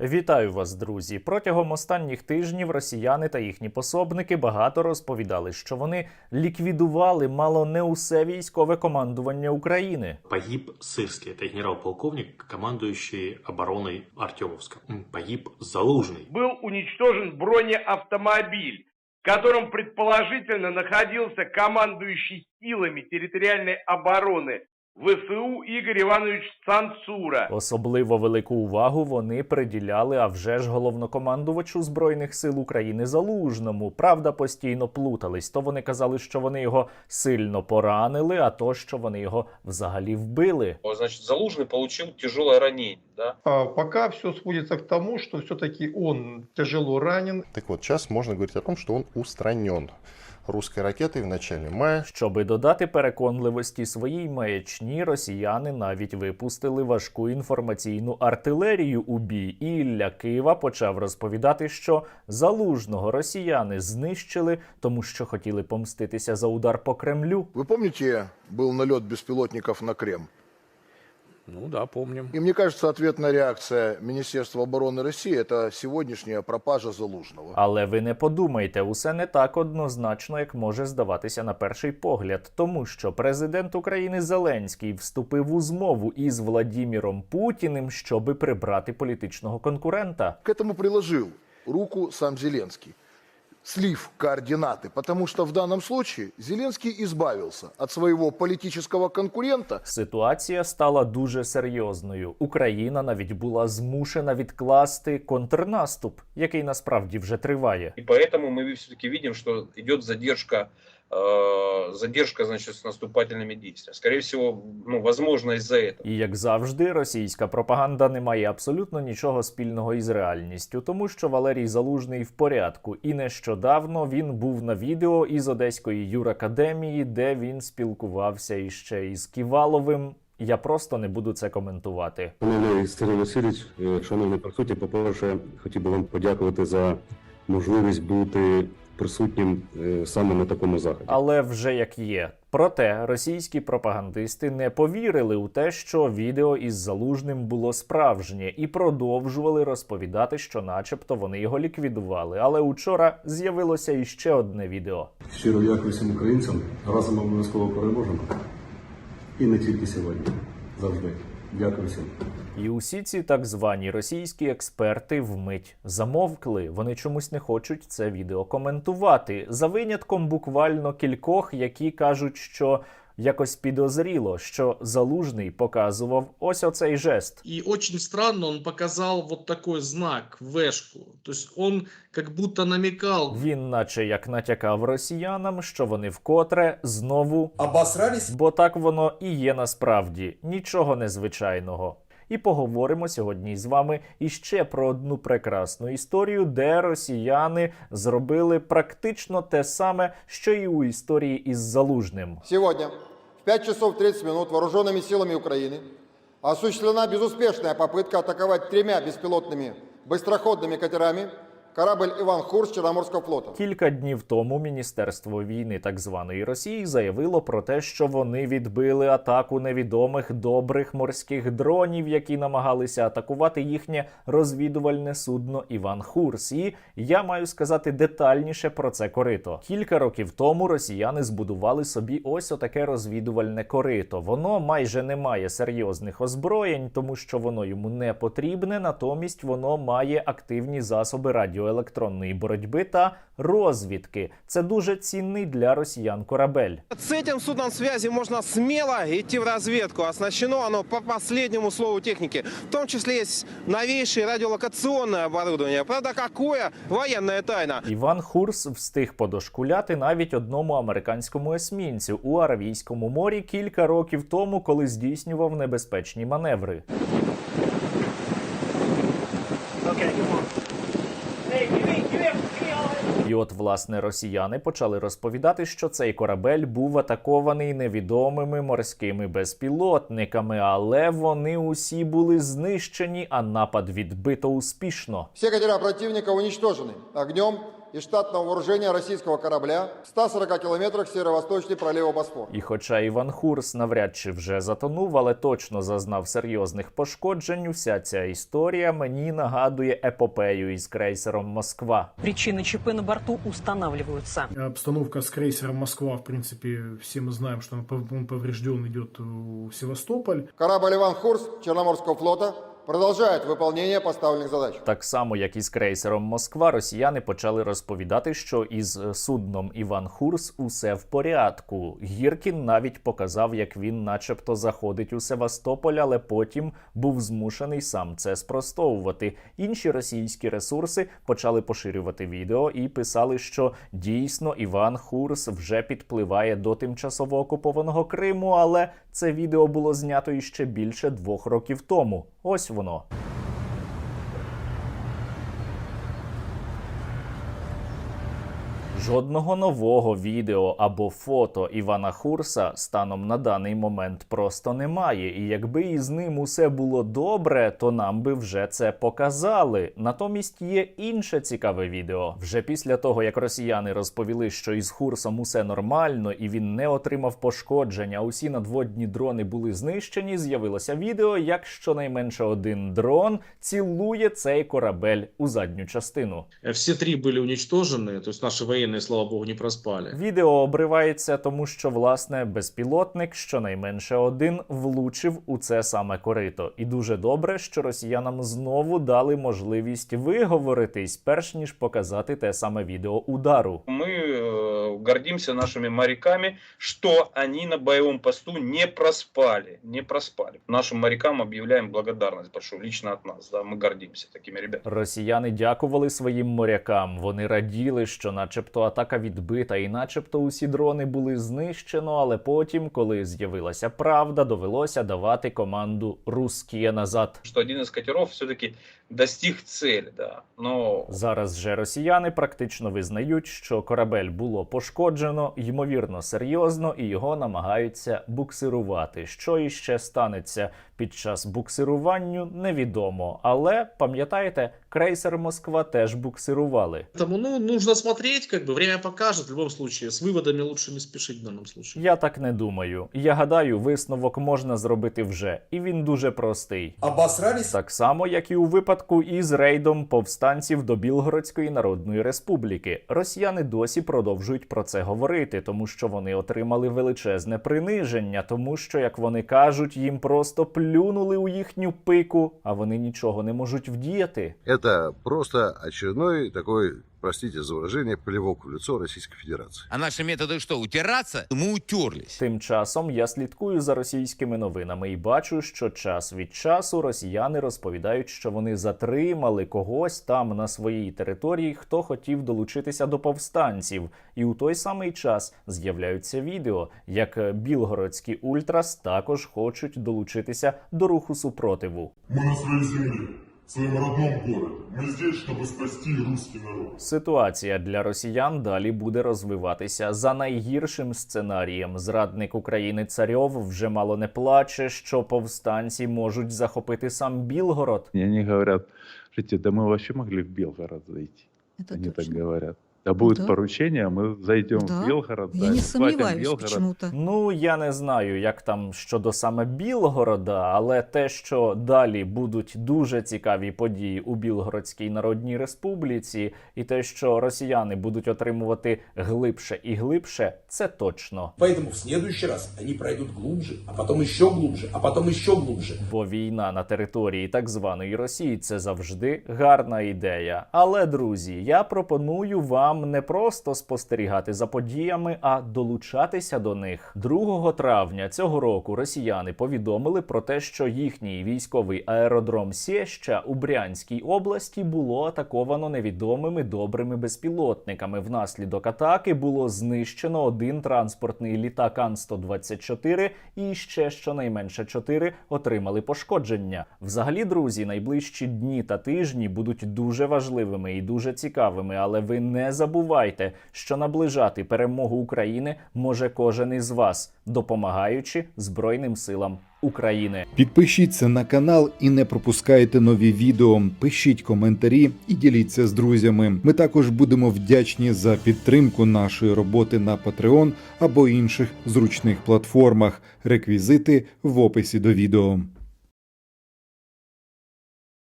Вітаю вас, друзі! Протягом останніх тижнів росіяни та їхні пособники багато розповідали, що вони ліквідували мало не усе військове командування України. Погиб Сырский, это генерал-полковник, командующий обороной Артемовска. М, Погиб Залужный. был уничтожен бронеавтомобиль, в котором предположительно находился командующий силами территориальной обороны ВСУ Игорь Иванович Цанцура. Особливо велику увагу вони приділяли, а вже ж головнокомандувачу збройних сил України Залужному. Правда, постійно плутались. То вони казали, що вони його сильно поранили, а то що вони його взагалі вбили. Вот, Значит, Залужный получил тяжелое ранение, да? А Пока все сводится к тому, что все-таки он тяжело ранен. Так вот, сейчас можно говорить о том, что он устранен русской ракети в началі мая. Щоби додати переконливості своїй маячні, росіяни навіть випустили важку інформаційну артилерію у бій. І Ілля Кива почав розповідати, що залужного росіяни знищили, тому що хотіли помститися за удар по Кремлю. Ви пам'ятаєте, був нальот безпілотників на Крем? Ну да, помним. И мне кажется, ответная реакция Министерства обороны России – это сегодняшняя пропажа Залужного. Але ви не подумайте, усе не так однозначно, як може здаватися на перший погляд, тому що президент України Зеленський вступив у змову із Владіміром Путіним, щоби прибрати політичного конкурента. К этому приложил руку сам Зеленский, слив координаты, потому что в данном случае Зеленский избавился от своего политического конкурента Ситуація стала дуже серйозною. Україна навіть була змушена відкласти контрнаступ, який насправді вже триває. И поэтому мы все-таки видим, что идет задержка, э, задержка, значит, с наступательными действиями. Скорее всего, ну, возможно, из-за этого. І як завжди, російська пропаганда не має абсолютно нічого спільного із реальністю, тому що Валерій Залужний в порядку. І нещодавно він був на відео із Одеської юракадемії, де він спілкувався іще із Ківаловим. Я просто не буду це коментувати. Шановний Сергій Васильович, е, шановний присутні, по-перше, хотів би вам подякувати за можливість бути присутнім е, саме на такому заході. Але вже як є. Проте російські пропагандисти не повірили у те, що відео із залужним було справжнє, і продовжували розповідати, що, начебто, вони його ліквідували. Але учора з'явилося іще одне відео. Щиро дякую всім українцям. Разом обов'язково переможемо. І не тільки сьогодні. Завжди. Дякую всім. І усі ці так звані російські експерти вмить замовкли. Вони чомусь не хочуть це відео коментувати. За винятком буквально кількох, які кажуть, що якось підозріло, що залужний показував ось оцей жест. І очень странно, он показав вот такой знак, вешку. Тобто він он как будто намікав. Він, наче як натякав росіянам, що вони вкотре знову Обосрались? бо так воно і є насправді нічого незвичайного. І поговоримо сьогодні з вами іще про одну прекрасну історію, де росіяни зробили практично те саме, що і у історії із залужним. Сегодня в 5 часов 30 минут вооруженными силами Украины осуществлена безуспешная попытка атаковать тремя беспилотными быстроходными катерами корабль «Иван Хурс» Черноморского флота. Кілька днів тому Міністерство війни так званої Росії заявило про те, що вони відбили атаку невідомих добрих морських дронів, які намагалися атакувати їхнє розвідувальне судно Іван Хурс. І я маю сказати детальніше про це корито. Кілька років тому росіяни збудували собі ось отаке розвідувальне корито. Воно майже не має серйозних озброєнь, тому що воно йому не потрібне. Натомість воно має активні засоби радіоелектронної боротьби та розвідки. Це дуже цінний для росіян корабель. С этим судном связи можно смело идти в разведку. Оснащено оно по последнему слову техники. В том числе есть новейшее радиолокационное оборудование. Правда, какое? Военная тайна. Іван Хурс встиг подошкуляти навіть одному американському есмінцю у Аравійському морі кілька років тому, коли здійснював небезпечні маневри. І от власне росіяни почали розповідати, що цей корабель був атакований невідомими морськими безпілотниками, але вони усі були знищені, а напад відбито успішно. Всі катера противника уничтожені огнем из штатного вооружения российского корабля в 140 километрах северо-восточней пролива Босфор. І хоча Іван Хурс навряд чи вже затонув, але точно зазнав серйозних пошкоджень, вся ця історія мені нагадує епопею із крейсером Москва. Причины ЧП на борту устанавливаются. Обстановка с крейсером Москва, в принципе, все мы знаем, что он пов- он поврежден идет в Севастополь. Корабль «Иван Хурс» Черноморского флота продолжает выполнение поставленных задач. Так само, як і з крейсером Москва, росіяни почали розповідати, що із судном Іван Хурс усе в порядку. Гіркін навіть показав, як він, начебто, заходить у Севастополь, але потім був змушений сам це спростовувати. Інші російські ресурси почали поширювати відео і писали, що дійсно Іван Хурс вже підпливає до тимчасово окупованого Криму, але це відео було знято іще більше двох років тому. Ось воно. Жодного нового відео або фото Івана Хурса станом на даний момент просто немає. І якби із ним усе було добре, то нам би вже це показали. Натомість є інше цікаве відео. Вже після того, як росіяни розповіли, що із Хурсом усе нормально і він не отримав пошкодження, а усі надводні дрони були знищені. З'явилося відео, як щонайменше один дрон цілує цей корабель у задню частину. Э, Все три были уничтожены, то есть наши военные, слава богу, не проспали. Відео обривається, тому що власне безпілотник щонайменше один влучив у це саме корито. І дуже добре, що росіянам знову дали можливість виговоритись, перш ніж показати те саме відео удару. Мы э, гордимся нашими моряками, что они на боевом посту не проспали, не проспали. Нашим морякам объявляем благодарность большую, лично от нас, да, мы гордимся такими ребятами. Росіяни дякували своїм морякам. Вони раділи, що, начебто, атака відбита, і начебто усі дрони були знищено. Але потім, коли з'явилася правда, довелося давати команду «Русские назад. Что один из катеров все-таки достиг цели, да, но Зараз же росіяни практично визнають, що корабель було пошкоджено, ймовірно, серйозно, і його намагаються буксирувати. Що іще станеться під час буксируванню, невідомо. Але пам'ятаєте, крейсер Москва теж буксирували. Поэтому, ну, нужно смотреть, как бы, время покажет, в любом случае, с выводами лучше не спешить в данном случае. Я так не думаю. Я гадаю, висновок можна зробити вже, і він дуже простий. Обосрались? Так само, як і у випадку із рейдом повстанців до Білгородської Народної Республіки. Росіяни досі продовжують про це говорити, тому що вони отримали величезне приниження, тому що, як вони кажуть, їм просто плюнули у їхню пику, а вони нічого не можуть вдіяти. Это просто очередной такой, простите за выражение, плевок в лицо Российской Федерации. А наши методы что, утираться? Мы утерлись. Тим часом я слідкую за російськими новинами і бачу, що час від часу росіяни розповідають, що вони затримали когось там на своїй території, хто хотів долучитися до повстанців. І у той самий час з'являються відео, як білгородські ультрас також хочуть долучитися до руху супротиву. Мы на своей земле, в своем родном городе. Мы здесь, чтобы спасти русский народ. Ситуація для росіян далі буде розвиватися за найгіршим сценарієм. Зрадник України Царьов вже мало не плаче, що повстанці можуть захопити сам Білгород. И они говорят, слушайте, да мы вообще могли в Белгород зайти. они так говорят. Да будет Да. поручение, мы зайдем Да. в Белгород, Я да, не Белгород. почему-то. Ну я не знаю, як там щодо саме Білгорода, але те, що далі будуть дуже цікаві події у Білгородській Народній Республіці, і те, що росіяни будуть отримувати глибше і глибше, це точно. Поэтому в следующий раз они пройдут глубже, а потом еще глубже, а потом еще глубже. Бо війна на території так званої Росії це завжди гарна ідея. Але друзі, я пропоную вам не просто спостерігати за подіями, а долучатися до них. 2 травня цього року росіяни повідомили про те, що їхній військовий аеродром Сєща у Брянській області було атаковано невідомими добрими безпілотниками. Внаслідок атаки було знищено один транспортний літак Ан-124 і ще щонайменше 4 отримали пошкодження. Взагалі, друзі, найближчі дні та тижні будуть дуже важливими і дуже цікавими, але ви не забувайте, що наближати перемогу України може кожен із вас, допомагаючи Збройним силам України. Підпишіться на канал і не пропускайте нові відео. Пишіть коментарі і діліться з друзями. Ми також будемо вдячні за підтримку нашої роботи на Patreon або інших зручних платформах. Реквізити в описі до відео.